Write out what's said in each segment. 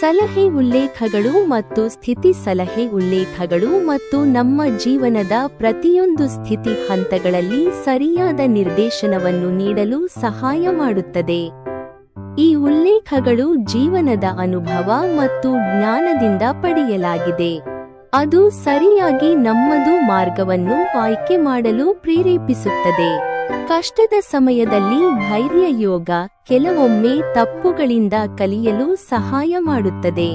ಸಲಹೆ ಉಲ್ಲೇಖಗಳು ಮತ್ತು ಸ್ಥಿತಿ ಸಲಹೆ ಉಲ್ಲೇಖಗಳು ಮತ್ತು ನಮ್ಮ ಜೀವನದ ಪ್ರತಿಯೊಂದು ಸ್ಥಿತಿ ಹಂತಗಳಲ್ಲಿ ಸರಿಯಾದ ನಿರ್ದೇಶನವನ್ನು ನೀಡಲು ಸಹಾಯ ಮಾಡುತ್ತದೆ. ಈ ಉಲ್ಲೇಖಗಳು ಜೀವನದ ಅನುಭವ ಮತ್ತು ಜ್ಞಾನದಿಂದ ಪಡೆಯಲಾಗಿದೆ. ಅದು ಸರಿಯಾಗಿ ನಮ್ಮದು ಮಾರ್ಗವನ್ನು ಆಯ್ಕೆ ಮಾಡಲು ಪ್ರೇರೇಪಿಸುತ್ತದೆ. ಕಷ್ಟದ ಸಮಯದಲ್ಲಿ ಧೈರ್ಯ ಯೋಗ ಕೆಲವೊಮ್ಮೆ ತಪ್ಪುಗಳಿಂದ ಕಲಿಯಲು ಸಹಾಯ ಮಾಡುತ್ತದೆ.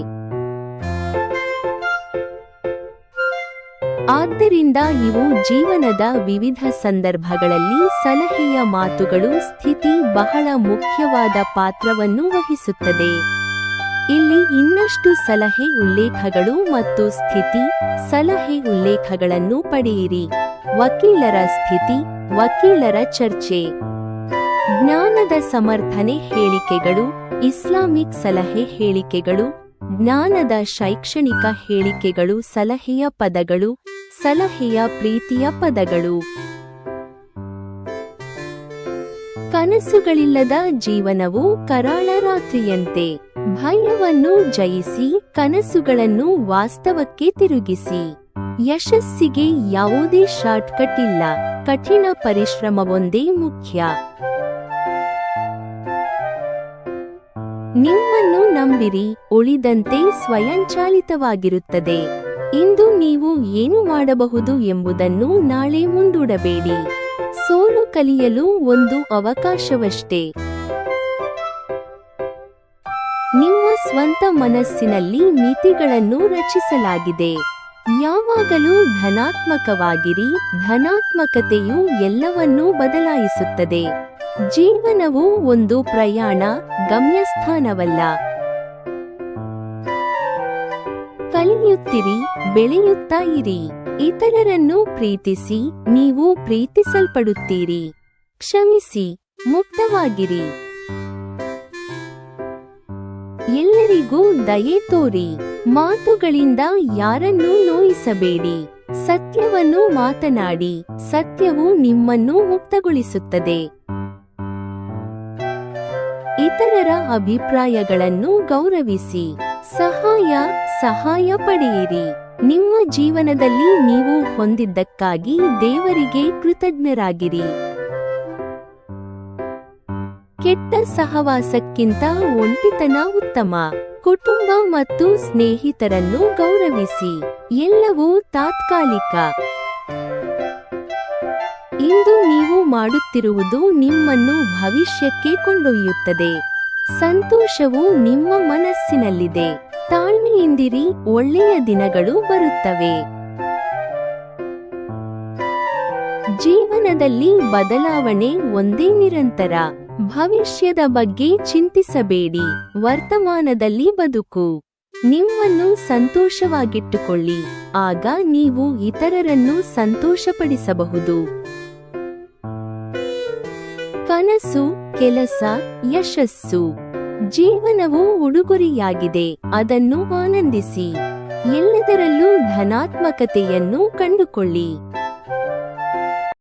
ಆದ್ದರಿಂದ ಇವು ಜೀವನದ ವಿವಿಧ ಸಂದರ್ಭಗಳಲ್ಲಿ ಸಲಹೆಯ ಮಾತುಗಳು ಸ್ಥಿತಿ ಬಹಳ ಮುಖ್ಯವಾದ ಪಾತ್ರವನ್ನು ವಹಿಸುತ್ತದೆ. ಇಲ್ಲಿ ಇನ್ನಷ್ಟು ಸಲಹೆ ಉಲ್ಲೇಖಗಳು ಮತ್ತು ಸ್ಥಿತಿ, ಸಲಹೆ ಉಲ್ಲೇಖಗಳನ್ನು ಪಡೆಯಿರಿ. ವಕೀಲರ ಸ್ಥಿತಿ, ವಕೀಲರ ಚರ್ಚೆ. ಜ್ಞಾನದ ಸಮರ್ಥನೆ ಹೇಳಿಕೆಗಳು, ಇಸ್ಲಾಮಿಕ್ ಸಲಹೆ ಹೇಳಿಕೆಗಳು, ಜ್ಞಾನದ ಶೈಕ್ಷಣಿಕ ಹೇಳಿಕೆಗಳು, ಸಲಹೆಯ ಪದಗಳು, ಸಲಹೆಯ ಪ್ರೀತಿಯ ಪದಗಳು. ಕನಸುಗಳಿಲ್ಲದ ಜೀವನವು ಕರಾಳ ರಾತ್ರಿಯಂತೆ ಭಯವನ್ನು ಜಯಿಸಿ, ಕನಸುಗಳನ್ನು ವಾಸ್ತವಕ್ಕೆ ತಿರುಗಿಸಿ. ಯಶಸ್ಸಿಗೆ ಯಾವುದೇ ಶಾರ್ಟ್ಕಟ್ ಇಲ್ಲ. ಕಠಿಣ ಪರಿಶ್ರಮವೊಂದೇ ಮುಖ್ಯ. ನಿಮ್ಮನ್ನು ನಂಬಿರಿ, ಉಳಿದಂತೆ ಸ್ವಯಂಚಾಲಿತವಾಗಿರುತ್ತದೆ. ಇಂದು ನೀವು ಏನು ಮಾಡಬಹುದು ಎಂಬುದನ್ನು ನಾಳೆ ಮುಂದೂಡಬೇಡಿ. ಸೋಲು ಕಲಿಯಲು ಒಂದು ಅವಕಾಶವಷ್ಟೇ. ನಿಮ್ಮ ಸ್ವಂತ ಮನಸ್ಸಿನಲ್ಲಿ ಮಿತಿಗಳನ್ನು ರಚಿಸಲಾಗಿದೆ. ಯಾವಾಗಲೂ ಧನಾತ್ಮಕವಾಗಿರಿ, ಧನಾತ್ಮಕತೆಯು ಎಲ್ಲವನ್ನೂ ಬದಲಾಯಿಸುತ್ತದೆ. ಜೀವನವು ಒಂದು ಪ್ರಯಾಣ, ಗಮ್ಯಸ್ಥಾನವಲ್ಲ. ಕಲಿಯುತ್ತಿರಿ, ಬೆಳೆಯುತ್ತಾ ಇರಿ. ಇತರರನ್ನು ಪ್ರೀತಿಸಿ, ನೀವು ಪ್ರೀತಿಸಲ್ಪಡುತ್ತೀರಿ. ಕ್ಷಮಿಸಿ, ಮುಕ್ತವಾಗಿರಿ. ಎಲ್ಲರಿಗೂ ದಯೆ ತೋರಿ. ಮಾತುಗಳಿಂದ ಯಾರನ್ನೂ ನೋಯಿಸಬೇಡಿ. ಸತ್ಯವನ್ನು ಮಾತನಾಡಿ. ಸತ್ಯವು ನಿಮ್ಮನ್ನು ಮುಕ್ತಗೊಳಿಸುತ್ತದೆ. ಇತರರ ಅಭಿಪ್ರಾಯಗಳನ್ನು ಗೌರವಿಸಿ. ಸಹಾಯ ಸಹಾಯ ಪಡೆಯಿರಿ. ನಿಮ್ಮ ಜೀವನದಲ್ಲಿ ನೀವು ಹೊಂದಿದ್ದಕ್ಕಾಗಿ ದೇವರಿಗೆ ಕೃತಜ್ಞರಾಗಿರಿ. ಕೆಟ್ಟ ಸಹವಾಸಕ್ಕಿಂತ ಒಂಟಿತನ ಉತ್ತಮ. ಕುಟುಂಬ ಮತ್ತು ಸ್ನೇಹಿತರನ್ನು ಗೌರವಿಸಿ. ಎಲ್ಲವೂ ತಾತ್ಕಾಲಿಕ. ಇಂದು ನೀವು ಮಾಡುತ್ತಿರುವುದು ನಿಮ್ಮನ್ನು ಭವಿಷ್ಯಕ್ಕೆ ಕೊಂಡೊಯ್ಯುತ್ತದೆ. ಸಂತೋಷವು ನಿಮ್ಮ ಮನಸ್ಸಿನಲ್ಲಿದೆ. ತಾಳ್ಮೆಯಿಂದಿರಿ, ಒಳ್ಳೆಯ ದಿನಗಳು ಬರುತ್ತವೆ. ಜೀವನದಲ್ಲಿ ಬದಲಾವಣೆ ಒಂದೇ ನಿರಂತರ. ಭವಿಷ್ಯದ ಬಗ್ಗೆ ಚಿಂತಿಸಬೇಡಿ. ವರ್ತಮಾನದಲ್ಲಿ ಬದುಕು. ನಿಮ್ಮನ್ನು ಸಂತೋಷವಾಗಿಟ್ಟುಕೊಳ್ಳಿ. ಆಗ ನೀವು ಇತರರನ್ನು ಸಂತೋಷಪಡಿಸಬಹುದು. ಕನಸು, ಕೆಲಸ, ಯಶಸ್ಸು. ಜೀವನವು ಉಡುಗೊರೆಯಾಗಿದೆ. ಅದನ್ನು ಆನಂದಿಸಿ. ಎಲ್ಲದರಲ್ಲೂ ಧನಾತ್ಮಕತೆಯನ್ನು ಕಂಡುಕೊಳ್ಳಿ.